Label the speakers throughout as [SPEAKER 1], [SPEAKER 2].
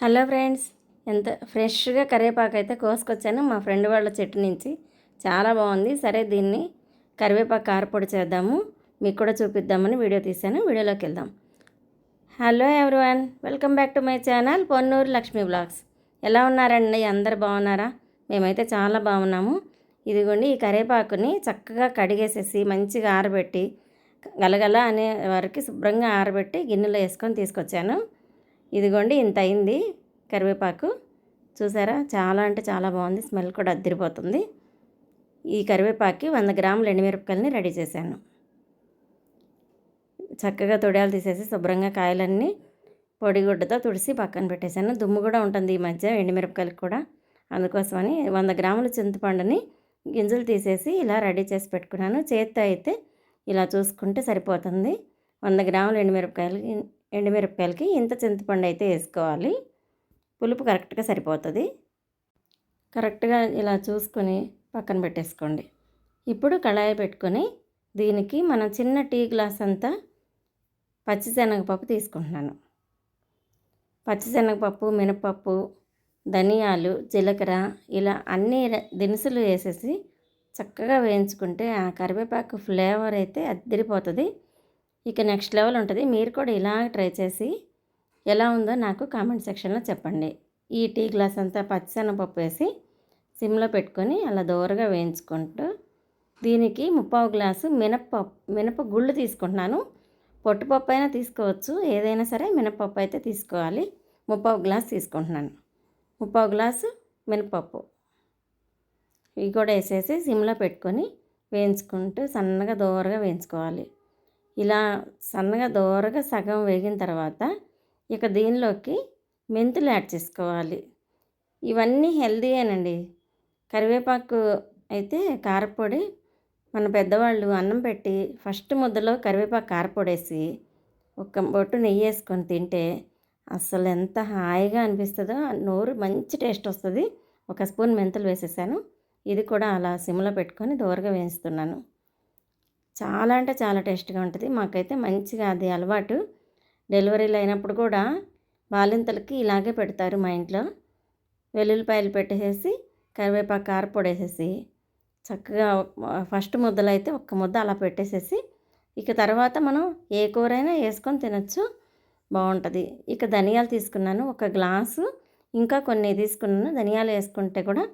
[SPEAKER 1] hello friends ఎంత ఫ్రెష్గా కరివేపాకు అయితే కోసుకొచ్చాను మా ఫ్రెండ్ వాళ్ళ చెట్టు నుంచి చాలా బాగుంది సరే దీన్ని కరివేపాకు కారపొడి చేద్దాము మీకు కూడా చూపిద్దామని వీడియో తీశాను వీడియోలోకి వెళ్దాం hello everyone welcome back to my channel Ponnuru Lakshmi vlogs ఎలా ఉన్నారండి అందరు బాగున్నారా మేమైతే చాలా బాగున్నాము ఇదిగోండి ఈ కరివేపాకుని చక్కగా కడిగేసేసి మంచిగా ఆరబెట్టి గలగల అనే వారికి శుభ్రంగా ఆరబెట్టి గిన్నెలో వేసుకొని తీసుకొచ్చాను ఇదిగోండి ఇంత అయింది కరివేపాకు చూసారా చాలా అంటే చాలా బాగుంది స్మెల్ కూడా అద్దరిపోతుంది ఈ కరివేపాకి వంద గ్రాములు ఎండుమిరపకాయలని రెడీ చేశాను చక్కగా తొడియాలు తీసేసి శుభ్రంగా కాయలన్నీ పొడిగుడ్డతో తుడిసి పక్కన పెట్టేశాను దుమ్ము కూడా ఉంటుంది ఈ మధ్య ఎండుమిరపకాయలకు కూడా అందుకోసమని వంద గ్రాముల చింతపండుని గింజలు తీసేసి ఇలా రెడీ చేసి పెట్టుకున్నాను చేత్తో అయితే ఇలా చూసుకుంటే సరిపోతుంది వంద గ్రాములు ఎండుమిరపకాయలు ఎండుమిరపకాయలకి ఇంత చింతపండు అయితే వేసుకోవాలి పులుపు కరెక్ట్గా సరిపోతుంది కరెక్ట్గా ఇలా చూసుకొని పక్కన పెట్టేసుకోండి ఇప్పుడు కళాయి పెట్టుకొని దీనికి మనం చిన్న టీ గ్లాస్ అంతా పచ్చిశనగపప్పు తీసుకుంటున్నాను పచ్చిశనగపప్పు మినపప్పు ధనియాలు జీలకర్ర ఇలా అన్ని దినుసులు వేసేసి చక్కగా వేయించుకుంటే ఆ కరివేపాకు ఫ్లేవర్ అయితే అద్దరిపోతుంది ఇక నెక్స్ట్ లెవెల్ ఉంటుంది మీరు కూడా ఇలా ట్రై చేసి ఎలా ఉందో నాకు కామెంట్ సెక్షన్లో చెప్పండి ఈ టీ గ్లాస్ అంతా పచ్చిశనగపప్పు వేసి సిమ్లో పెట్టుకొని అలా దూరగా వేయించుకుంటూ దీనికి ముప్పావు గ్లాసు మినప్పప్పు మినప గుళ్ళు తీసుకుంటున్నాను పొట్టుపప్పు అయినా తీసుకోవచ్చు ఏదైనా సరే మినపప్పు అయితే తీసుకోవాలి ముప్పావు గ్లాస్ తీసుకుంటున్నాను ముప్పావు గ్లాసు మినపప్పు ఇవి కూడా వేసేసి సిమ్లో పెట్టుకొని వేయించుకుంటూ సన్నగా దూరగా వేయించుకోవాలి ఇలా సన్నగా దూరగా సగం వేగిన తర్వాత ఇక దీనిలోకి మెంతులు యాడ్ చేసుకోవాలి ఇవన్నీ హెల్దీయేనండి కరివేపాకు అయితే కారపొడి మన పెద్దవాళ్ళు అన్నం పెట్టి ఫస్ట్ ముద్దలో కరివేపాకు కారపొడేసి ఒక్క బొట్టు నెయ్యి వేసుకొని తింటే అసలు ఎంత హాయిగా అనిపిస్తుందో నోరు మంచి టేస్ట్ వస్తుంది ఒక స్పూన్ మెంతులు వేసేసాను ఇది కూడా అలా సిమ్లో పెట్టుకొని దూరగా వేయిస్తున్నాను చాలా అంటే చాలా టేస్ట్గా ఉంటుంది మాకైతే మంచిగా అది అలవాటు డెలివరీలు అయినప్పుడు కూడా బాలింతలకి ఇలాగే పెడతారు మా ఇంట్లో వెల్లుల్లిపాయలు పెట్టేసేసి కరివేపాకు కారపొడి వేసేసి చక్కగా ఫస్ట్ ముద్దలు అయితే ఒక్క ముద్ద అలా పెట్టేసేసి ఇక తర్వాత మనం ఏ కూరైనా వేసుకొని తినచ్చు బాగుంటుంది ఇక ధనియాలు తీసుకున్నాను ఒక గ్లాసు ఇంకా కొన్ని తీసుకున్నాను ధనియాలు వేసుకుంటే కూడా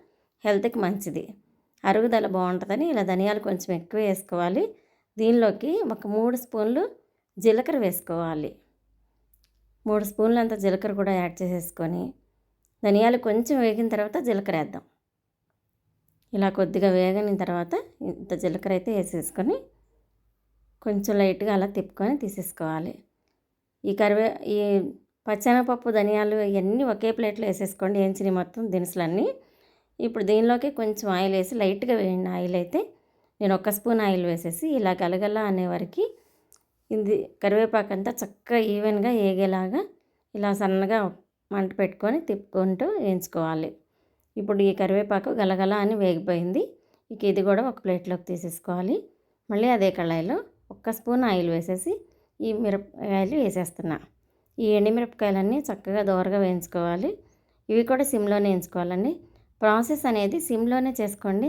[SPEAKER 1] హెల్త్కి మంచిది అరుగుదల బాగుంటుందని ఇలా ధనియాలు కొంచెం ఎక్కువ వేసుకోవాలి దీనిలోకి ఒక మూడు స్పూన్లు జీలకర్ర వేసుకోవాలి మూడు స్పూన్లు అంత జీలకర్ర కూడా యాడ్ చేసేసుకొని ధనియాలు కొంచెం వేగిన తర్వాత జీలకర్ర వేద్దాం ఇలా కొద్దిగా వేగిన తర్వాత ఇంత జీలకర్ర అయితే వేసేసుకొని కొంచెం లైట్గా అలా తిప్పుకొని తీసేసుకోవాలి ఈ కరివే ఈ పచ్చెనగపప్పు ధనియాలు ఇవన్నీ ఒకే ప్లేట్లో వేసేసుకోండి వేయించినవి మొత్తం దినుసులన్నీ ఇప్పుడు దీనిలోకి కొంచెం ఆయిల్ వేసి లైట్గా వేయండి ఆయిల్ అయితే నేను ఒక్క స్పూన్ ఆయిల్ వేసేసి ఇలా గలగల అనే వరకు ఇది కరివేపాకు అంతా చక్కగా ఈవెన్గా ఏగేలాగా ఇలా సన్నగా మంట పెట్టుకొని తిప్పుకుంటూ వేయించుకోవాలి ఇప్పుడు ఈ కరివేపాకు గలగల అని వేగిపోయింది ఇక ఇది కూడా ఒక ప్లేట్లోకి తీసేసుకోవాలి మళ్ళీ అదే కళాయిలో ఒక్క స్పూన్ ఆయిల్ వేసేసి ఈ మిరపకాయలు వేసేస్తున్నా ఈ ఎండిమిరపకాయలన్నీ చక్కగా దోరగా వేయించుకోవాలి ఇవి కూడా సిమ్లోనే వేయించుకోవాలండి ప్రాసెస్ అనేది సిమ్లోనే చేసుకోండి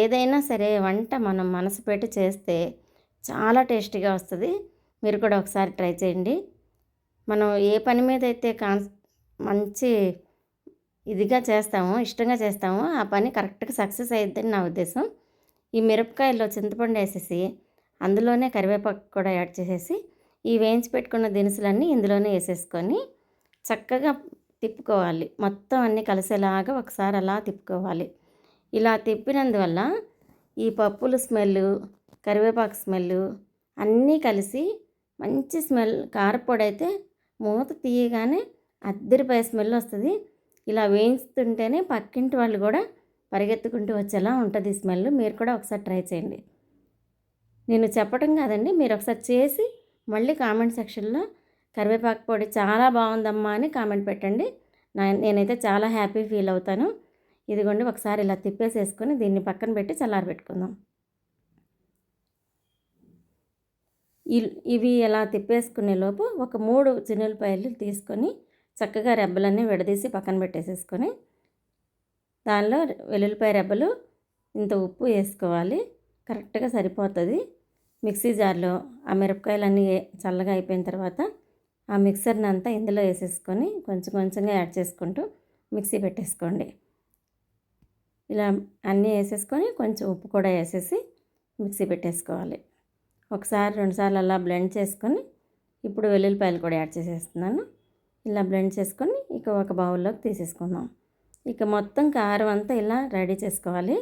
[SPEAKER 1] ఏదైనా సరే వంట మనం మనసు పెట్టి చేస్తే చాలా టేస్టీగా వస్తుంది మీరు కూడా ఒకసారి ట్రై చేయండి మనం ఏ పని మీద అయితే కాన్ మంచి ఇదిగా చేస్తాము ఇష్టంగా చేస్తాము ఆ పని కరెక్ట్గా సక్సెస్ అయ్యిద్దని నా ఉద్దేశం ఈ మిరపకాయల్లో చింతపండు వేసేసి అందులోనే కరివేపాకు కూడా యాడ్ చేసేసి ఈ వేయించి పెట్టుకున్న దినుసులన్నీ ఇందులోనే వేసేసుకొని చక్కగా తిప్పుకోవాలి మొత్తం అన్నీ కలిసేలాగా ఒకసారి అలా తిప్పుకోవాలి ఇలా తిప్పినందువల్ల ఈ పప్పుల స్మెల్ కరివేపాకు స్మెల్ అన్నీ కలిసి మంచి స్మెల్ కారపొడి అయితే మూత తీయగానే అద్దరిపై స్మెల్ వస్తుంది ఇలా వేయించుతుంటేనే పక్కింటి వాళ్ళు కూడా పరిగెత్తుకుంటూ వచ్చేలా ఉంటుంది ఈ స్మెల్ మీరు కూడా ఒకసారి ట్రై చేయండి నేను చెప్పడం కాదండి మీరు ఒకసారి చేసి మళ్ళీ కామెంట్ సెక్షన్లో కరివేపాకు పొడి చాలా బాగుందమ్మా అని కామెంట్ పెట్టండి నేనైతే చాలా హ్యాపీ ఫీల్ అవుతాను ఇదిగోండి ఒకసారి ఇలా తిప్పేసేసుకొని దీన్ని పక్కన పెట్టి చల్లారబెట్టుకుందాం ఇవి ఇలా తిప్పేసుకునే లోపు ఒక మూడు చిన్నులపాయలు తీసుకొని చక్కగా రెబ్బలన్నీ విడదీసి పక్కన పెట్టేసేసుకొని దానిలో వెల్లుల్లిపాయ రెబ్బలు ఇంత ఉప్పు వేసుకోవాలి కరెక్ట్గా సరిపోతుంది మిక్సీ జార్లో ఆ మిరపకాయలన్నీ చల్లగా అయిపోయిన తర్వాత ఆ మిక్సర్ని అంతా ఇందులో వేసేసుకొని కొంచెం కొంచెంగా యాడ్ చేసుకుంటూ మిక్సీ పెట్టేసుకోండి ఇలా అన్నీ వేసేసుకొని కొంచెం ఉప్పు కూడా వేసేసి మిక్సీ పెట్టేసుకోవాలి ఒకసారి రెండుసార్లు అలా బ్లెండ్ చేసుకొని ఇప్పుడు వెల్లుల్లిపాయలు కూడా యాడ్ చేసేస్తున్నాను ఇలా బ్లెండ్ చేసుకొని ఇక ఒక బౌల్లోకి తీసేసుకుందాం ఇక మొత్తం కారం అంతా ఇలా రెడీ చేసుకోవాలి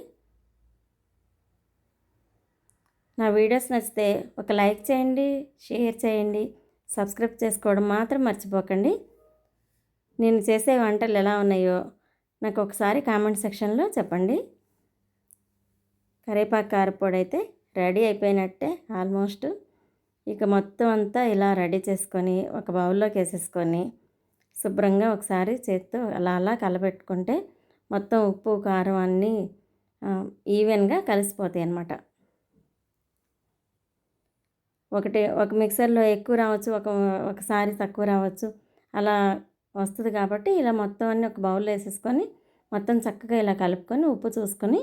[SPEAKER 1] నా వీడియోస్ నచ్చితే ఒక లైక్ చేయండి షేర్ చేయండి సబ్స్క్రైబ్ చేసుకోవడం మాత్రం మర్చిపోకండి నేను చేసే వంటలు ఎలా ఉన్నాయో నాకు ఒకసారి కామెంట్ సెక్షన్లో చెప్పండి కరేపాకు కారపొడి అయితే రెడీ అయిపోయినట్టే ఆల్మోస్ట్ ఇక మొత్తం అంతా ఇలా రెడీ చేసుకొని ఒక బౌల్లోకి వేసేసుకొని శుభ్రంగా ఒకసారి చేత్తో అలా అలా కలపెట్టుకుంటే మొత్తం ఉప్పు కారం అన్నీ ఈవెన్గా కలిసిపోతాయి అన్నమాట ఒకటి ఒక మిక్సర్లో ఎక్కువ రావచ్చు ఒక ఒకసారి తక్కువ రావచ్చు అలా వస్తుంది కాబట్టి ఇలా మొత్తం అన్నీ ఒక బౌల్లో వేసేసుకొని మొత్తం చక్కగా ఇలా కలుపుకొని ఉప్పు చూసుకొని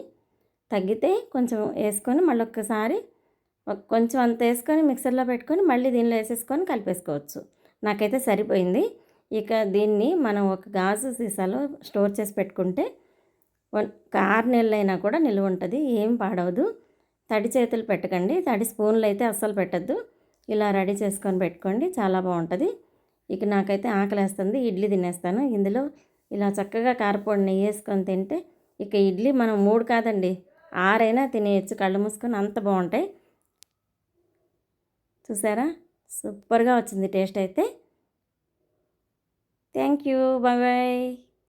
[SPEAKER 1] తగ్గితే కొంచెం వేసుకొని మళ్ళీ ఒక్కసారి కొంచెం అంత వేసుకొని మిక్సర్లో పెట్టుకొని మళ్ళీ దీనిలో వేసేసుకొని కలిపేసుకోవచ్చు నాకైతే సరిపోయింది ఇక దీన్ని మనం ఒక గాజు సీసాలో స్టోర్ చేసి పెట్టుకుంటే ఆరు నెలలైనా కూడా నిలువ ఉంటుంది ఏం పాడవదు తడి చేతులు పెట్టకండి తడి స్పూన్లు అయితే అస్సలు పెట్టద్దు ఇలా రెడీ చేసుకొని పెట్టుకోండి చాలా బాగుంటుంది ఇక నాకైతే ఆకలేస్తుంది ఇడ్లీ తినేస్తాను ఇందులో ఇలా చక్కగా కారపొడి నెయ్యి వేసుకొని తింటే ఇక ఇడ్లీ మనం మూడు కాదండి ఆరైనా తినేయచ్చు కళ్ళు మూసుకొని అంత బాగుంటాయి చూసారా సూపర్గా వచ్చింది టేస్ట్ అయితే థ్యాంక్ యూ బాయ్ బాయ్